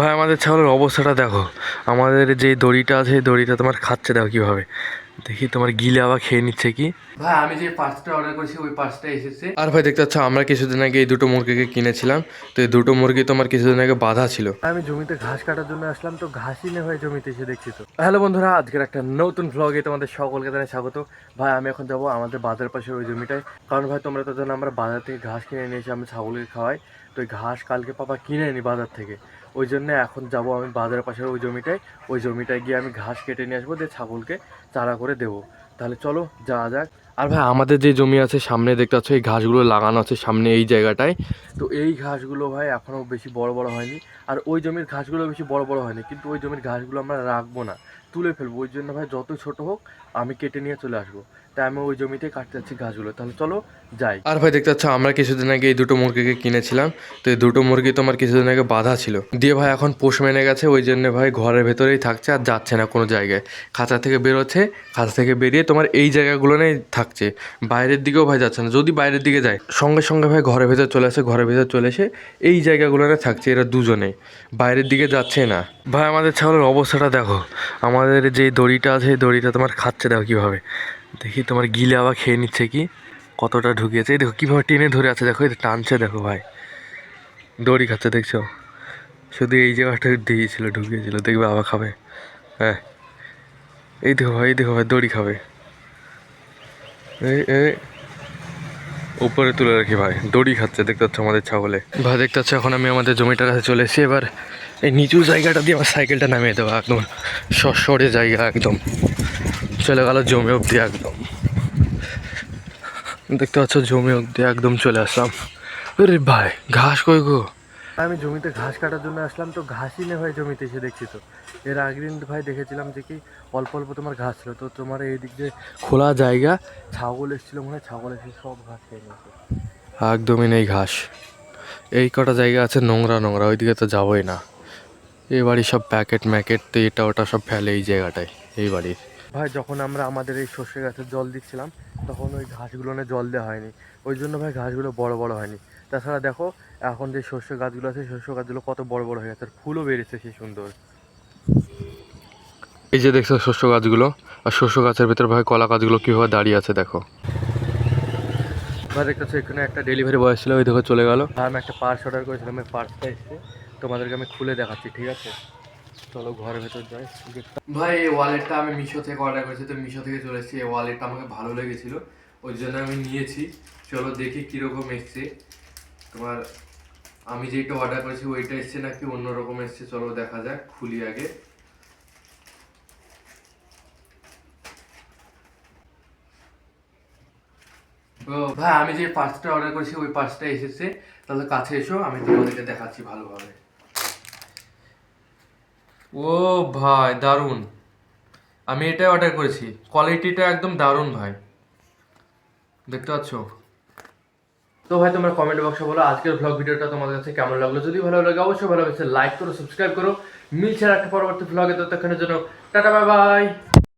ভাই আমাদের ছাগলের অবস্থাটা দেখো। আমাদের যে দড়িটা আছে দড়িটা তোমার খাচ্ছে দেখো কীভাবে। দেখি তোমার গিলে আবার খেয়ে নিচ্ছে কি? ভাই আমি যে পার্সটা অর্ডার করেছি ওই পার্সটা এসেছে। আর ভাই দেখতে পাচ্ছ আমরা কিছুদিন আগে এই দুটো মুরগিকে কিনেছিলাম। তো এই দুটো মুরগি তোমার কিছুদিন আগে বাধা ছিল। আমি জমিতে ঘাস কাটার জন্য আসলাম তো ঘাসই না হয়ে জমিতে এসে দেখছি তো। হ্যালো বন্ধুরা আজকের একটা নতুন ভ্লগে তোমাদের সকলকে জানাই স্বাগত। ভাই আমি এখন যাব আমাদের বাজার পাশে ওই জমিটায়। কারণ ভাই তোমরা তো জানো আমরা বাজার থেকে ঘাস কিনে নিয়ে এসে আমি ছাগলকে খাওয়াই। তো ওই ঘাস কালকে পাপা কিনে আনি বাজার থেকে। ওই জন্য এখন যাব আমি বাজারের পাশের ওই জমিটায়। ওই জমিটায় গিয়ে আমি ঘাস কেটে নিয়ে আসব দিয়ে ছাগলকে চারা করে দেবো তাহলে চলো যাওয়া যাক। আর ভাই, আমাদের যে জমি আছে সামনে, দেখতে পাচ্ছ, এই ঘাসগুলো লাগানো আছে সামনে এই জায়গাটায়। তো এই ঘাসগুলো ভাই, এখনও বেশি বড় বড় হয়নি। আর ওই জমির ঘাসগুলো বেশি বড় বড় হয়নি। কিন্তু ওই জমির ঘাসগুলো আমরা রাখব না, তুলে ফেলব। ওই জন্য ভাই, যত ছোট হোক, আমি কেটে নিয়ে চলে আসব। তাই আমি ওই জমিতে কাটতে যাচ্ছি ঘাসগুলো। তাহলে চলো যাই। আর ভাই, দেখতে পাচ্ছ, আমরা কিছুদিন আগে এই দুটো মুরগিকে কিনেছিলাম। তো এই দুটো মুরগি তোমার কিছুদিন আগে বাধা ছিল। দিয়ে ভাই, এখন পোষ মেনে গেছে। ওই জন্য ভাই, ঘরের ভেতরেই থাকছে আর যাচ্ছে না কোনো জায়গায়। খাঁচা থেকে বেরোচ্ছে, খাঁচা থেকে বেরিয়ে তোমার এই জায়গাগুলো নিয়ে থাকছে। বাইরের দিকেও ভাই যাচ্ছে না। যদি বাইরের দিকে যায়, সঙ্গে সঙ্গে ভাই ঘরের ভেতর চলে আসে, ঘরের ভেতর চলে এসে এই জায়গাগুলো নিয়ে থাকছে এরা দুজনে। বাইরের দিকে যাচ্ছে না। ভাই, আমাদের ছাগলের অবস্থাটা দেখো। আমাদের যে দড়িটা আছে দড়িটা তোমার খাচ্ছে দেখো কীভাবে। দেখি তোমার গিলে আবার খেয়ে নিচ্ছে কি? কতটা ঢুকিয়েছে। এই দেখো কীভাবে টেনে ধরে আছে, দেখো, এই টানছে দেখো ভাই। দড়ি খাচ্ছে, দেখছ? শুধু এই জায়গাটা দিয়েছিল, ঢুকিয়েছিল। দেখবে আবার খাবে। হ্যাঁ। এই দেখো ভাই, এই দেখো ভাই, দড়ি খাবে। এই এই। উপরে তুলে রাখি ভাই। দড়ি খাচ্ছে, দেখতে পাচ্ছ আমাদের ছাগলে। ভাই, দেখতে পাচ্ছ, এখন আমি আমাদের জমিটার কাছে চলে এসেছি। এবার এই নিচু জায়গাটা দিয়ে আমার সাইকেলটা নামিয়ে দেবো, একদম সরে জায়গা, একদম। চলে গেল জমি অবধি, একদম। দেখতে পাচ্ছ, জমি অবধি একদম চলে আসলাম। আরে ভাই, ঘাস কই গো? আমি জমিতে ঘাস কাটার জন্য আসলাম তো ঘাসই না হয়ে জমিতে এসে দেখছি তো। এর আগের দিন ভাই দেখেছিলাম যে কি অল্প অল্প তোমার ঘাস ছিল তো তোমার এই দিক দিয়ে খোলা জায়গা ছাগল এসেছিল মনে হয় ছাগল এসে সব ঘাস খেয়ে নিয়েছে। একদমই নেই ঘাস। এই কটা জায়গা আছে নোংরা নোংরা ওইদিকে তো যাবোই না। এই বাড়ি সব প্যাকেট ম্যাকেট তো এটা ওটা সব ফেলে এই জায়গাটায় এই বাড়ির। ভাই যখন আমরা আমাদের এই সর্ষে গাছের জল দিচ্ছিলাম তখন ওই ঘাসগুলো জল দেওয়া হয়নি। ওই জন্য ভাই ঘাসগুলো বড় বড় হয়নি। তাছাড়া দেখো এখন যে শস্য গাছগুলো আছে শস্য গাছগুলো কত বড় বড় হয়ে গেছে আর ফুলও বেড়েছে সেই সুন্দর। এই যে দেখছ শস্য গাছগুলো আর শস্য গাছের ভেতর ভাই কলা গাছগুলো কীভাবে দাঁড়িয়ে আছে দেখো। ভাই দেখতেছো এখানে একটা ডেলিভারি বয় ছিল ওই দেখো চলে গেল। আমি একটা পার্স অর্ডার করেছিলাম এই পার্সটা এসছে তোমাদেরকে আমি খুলে দেখাচ্ছি ঠিক আছে? চলো ঘরের ভেতর যাই ভাই এই ওয়ালেটটা আমি মিশো থেকে অর্ডার করেছি তো মিশো থেকে চলে এসেছি এই ওয়ালেটটা আমাকে ভালো লেগেছিল ওই জন্য আমি নিয়েছি। চলো দেখি কীরকম এসছে। তোমার আমি যেটা অর্ডার করেছি, ওইটা এসছে নাকি অন্যরকম এসছে, চলো দেখা যাক, খুলি আগে। ভাই, আমি যে পার্সটা অর্ডার করেছি, ওই পার্সটা এসেছে। তাহলে কাছে এসো, আমি তোমাদেরকে দেখাচ্ছি ভালোভাবে। ও ভাই, দারুণ। আমি এটাই অর্ডার করেছি। কোয়ালিটিটা একদম দারুণ ভাই। দেখতে পাচ্ছ? তো ভাই, তোমরা কমেন্ট বক্সে বলো আজকের ব্লগ ভিডিওটা তোমাদের কাছে কেমন লাগল। যদি ভালো লাগে, অবশ্যই ভালো লাগছে লাইক করো সাবস্ক্রাইব করো। মিলছে একটা পরবর্তী ব্লগে ততক্ষণের জন্য টাটা বাই বাই